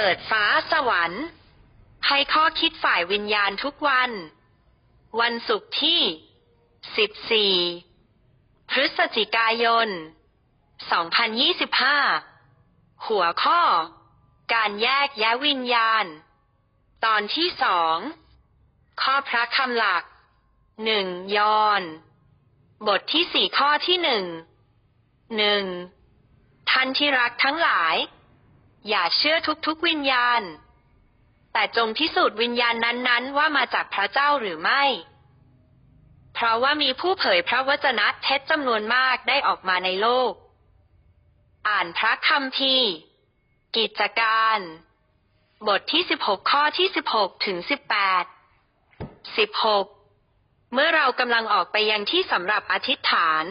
เปิดฟ้าสวรรค์ ให้ข้อคิดฝ่ายวิญญาณทุกวัน วันศุกร์ที่ 14 พฤศจิกายน 2025 หัวข้อ การแยกแยะวิญญาณ ตอนที่สอง ข้อพระคำหลักหนึ่งยอน บทที่สี่ข้อที่หนึ่งหนึ่งท่านที่รักทั้งหลาย อย่าเชื่อทุกๆวิญญาณ แต่จงพิสูจน์วิญญาณนั้นๆ ว่ามาจากพระเจ้าหรือไม่ เพราะว่ามีผู้เผยพระวจนะเท็จจำนวนมากได้ออกมาในโลก อ่านพระคัมภีร์กิจการ บทที่ 16 ข้อที่ 16 ถึง 18 16 เมื่อเรากำลังออกไปยังที่สำหรับอธิษฐาน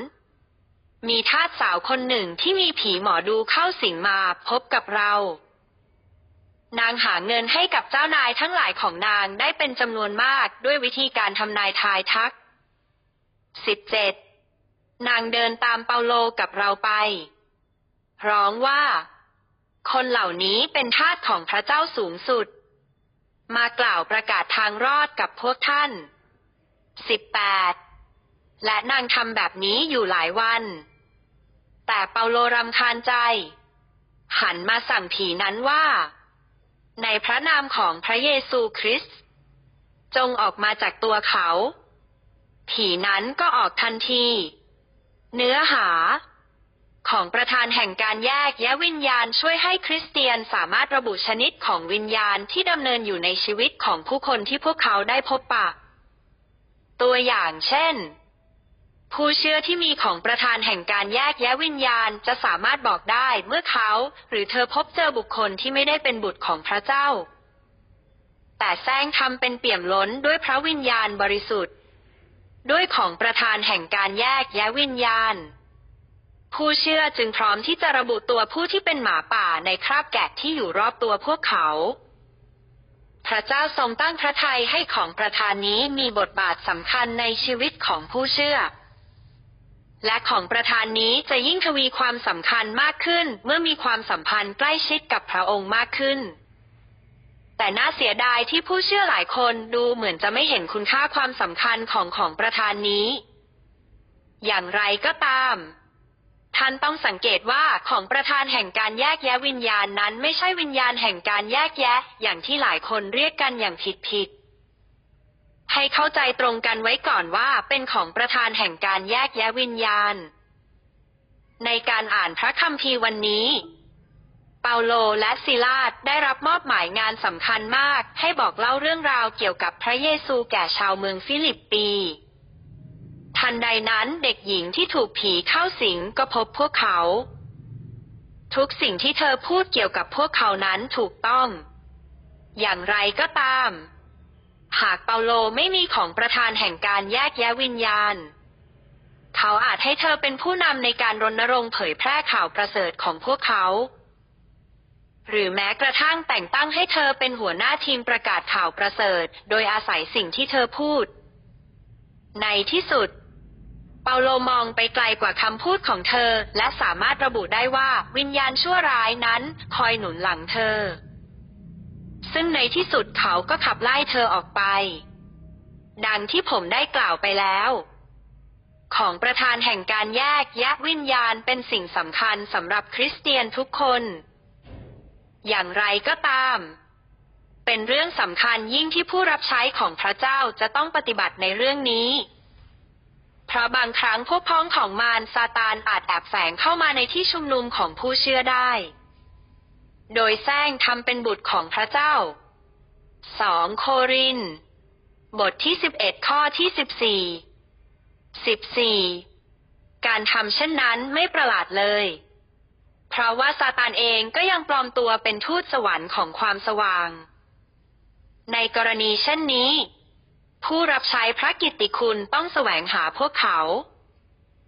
มีทาสสาวคนหนึ่งที่มีผีหมอดูเข้าสิงมาพบกับเรา นางหาเงินให้กับเจ้านายทั้งหลายของนางได้เป็นจำนวนมากด้วยวิธีการทำนายทายทัก 17. นางเดินตามเปาโลกับเราไป ร้องว่า คนเหล่านี้เป็นทาสของพระเจ้าสูงสุด มากล่าวประกาศทางรอดกับพวกท่าน 18. และนางทำแบบนี้อยู่หลายวัน แต่เปาโลรำคาญใจ หันมาสั่งผีนั้นว่า ในพระนามของพระเยซูคริสต์จงออกมาจากตัวเขา ผีนั้นก็ออกทันที เนื้อหา ของประธานแห่งการแยกแยะวิญญาณช่วยให้คริสเตียนสามารถระบุชนิดของวิญญาณที่ดำเนินอยู่ในชีวิตของผู้คนที่พวกเขาได้พบปะ ตัวอย่างเช่น ผู้เชื่อที่มีของประธานแห่งการแยกแยะวิญญาณจะสามารถบอกได้เมื่อเขา หรือเธอพบเจอบุคคลที่ไม่ได้เป็นบุตรของพระเจ้า แต่แซงทำเป็นเปี่ยมล้นด้วยพระวิญญาณบริสุทธิ์ ด้วยของประธานแห่งการแยกแยะวิญญาณ ผู้เชื่อจึงพร้อมที่จะระบุตัวผู้ที่เป็นหมาป่าในคราบแกะที่อยู่รอบตัวพวกเขา พระเจ้าทรงตั้งพระทัยให้ของประธานนี้มีบทบาทสำคัญในชีวิตของผู้เชื่อ และของประธานนี้จะยิ่งทวีความสำคัญมากขึ้น เมื่อมีความสัมพันธ์ใกล้ชิดกับพระองค์มากขึ้น แต่น่าเสียดายที่ผู้เชื่อหลายคนดูเหมือนจะไม่เห็นคุณค่าความสำคัญของของประธานนี้ อย่างไรก็ตาม ท่านต้องสังเกตว่าของประธานแห่งการแยกแยะวิญญาณนั้นไม่ใช่วิญญาณแห่งการแยกแยะ อย่างที่หลายคนเรียกกันอย่างผิดผิด ให้เข้าใจตรงกันไว้ก่อนว่าเป็นของประธานแห่งการแยกแยะวิญญาณ ในการอ่านพระคัมภีร์วันนี้ เปาโลและซิลาสได้รับมอบหมายงานสำคัญมาก ให้บอกเล่าเรื่องราวเกี่ยวกับพระเยซูแก่ชาวเมืองฟิลิปปีทันใดนั้นเด็กหญิงที่ถูกผีเข้าสิงก็พบพวกเขา ทุกสิ่งที่เธอพูดเกี่ยวกับพวกเขานั้นถูกต้อง อย่างไรก็ตาม หากเปาโลไม่มีของประธานแห่งการแยกแยะวิญญาณ เขาอาจให้เธอเป็นผู้นำในการรณรงค์เผยแพร่ข่าวประเสริฐของพวกเขา หรือแม้กระทั่งแต่งตั้งให้เธอเป็นหัวหน้าทีมประกาศข่าวประเสริฐ โดยอาศัยสิ่งที่เธอพูด ในที่สุด เปาโลมองไปไกลกว่าคำพูดของเธอ และสามารถระบุได้ว่าวิญญาณชั่วร้ายนั้น คอยหนุนหลังเธอ ซึ่งในที่สุดเขาก็ขับไล่เธอออกไป ดังที่ผมได้กล่าวไปแล้ว ของประธานแห่งการแยกแยะวิญญาณเป็นสิ่งสำคัญสำหรับคริสเตียนทุกคน อย่างไรก็ตาม เป็นเรื่องสำคัญยิ่งที่ผู้รับใช้ของพระเจ้าจะต้องปฏิบัติในเรื่องนี้เพราะบางครั้งพวกพ้องของมารซาตานอาจแอบแฝงเข้ามาในที่ชุมนุมของผู้เชื่อได้ โดยแซงทำเป็นบุตรของพระเจ้าสองโคริน บทที่สิบเอ็ดข้อที่สิบสี่สิบสี่การทำเช่นนั้นไม่ประหลาดเลย เพราะว่าซาตานเองก็ยังปลอมตัวเป็นทูตสวรรค์ของความสว่าง ในกรณีเช่นนี้ ผู้รับใช้พระกิตติคุณต้องแสวงหาพวกเขา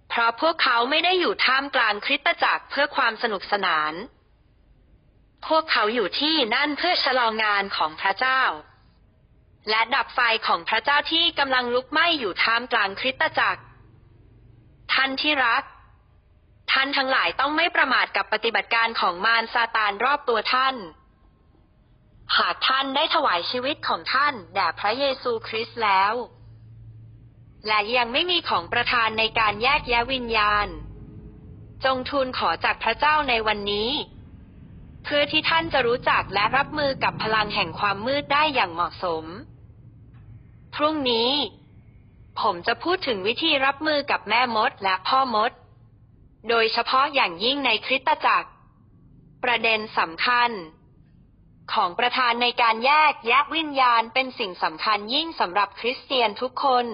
เพราะพวกเขาไม่ได้อยู่ท่ามกลางคริสตจักรเพื่อความสนุกสนาน พวกเขาอยู่ที่นั่นเพื่อชะลองานของพระเจ้า และดับไฟของพระเจ้าที่กำลังลุกไหม้อยู่ท่ามกลางคริสตจักร ท่านที่รัก ท่านทั้งหลายต้องไม่ประมาทกับปฏิบัติการของมารซาตานรอบตัวท่าน หากท่านได้ถวายชีวิตของท่านแด่พระเยซูคริสต์แล้ว และยังไม่มีของประทานในการแยกแยะวิญญาณ จงทูลขอจากพระเจ้าในวันนี้ เพื่อที่ท่านจะรู้จักและรับมือกับพลังแห่งความมืดได้อย่างเหมาะสม พรุ่งนี้ ผมจะพูดถึงวิธีรับมือกับแม่มดและพ่อมด โดยเฉพาะอย่างยิ่งในคริสตจักร ประเด็นสำคัญ ของประธานในการแยกแยะวิญญาณเป็นสิ่งสำคัญยิ่งสำหรับคริสเตียนทุกคน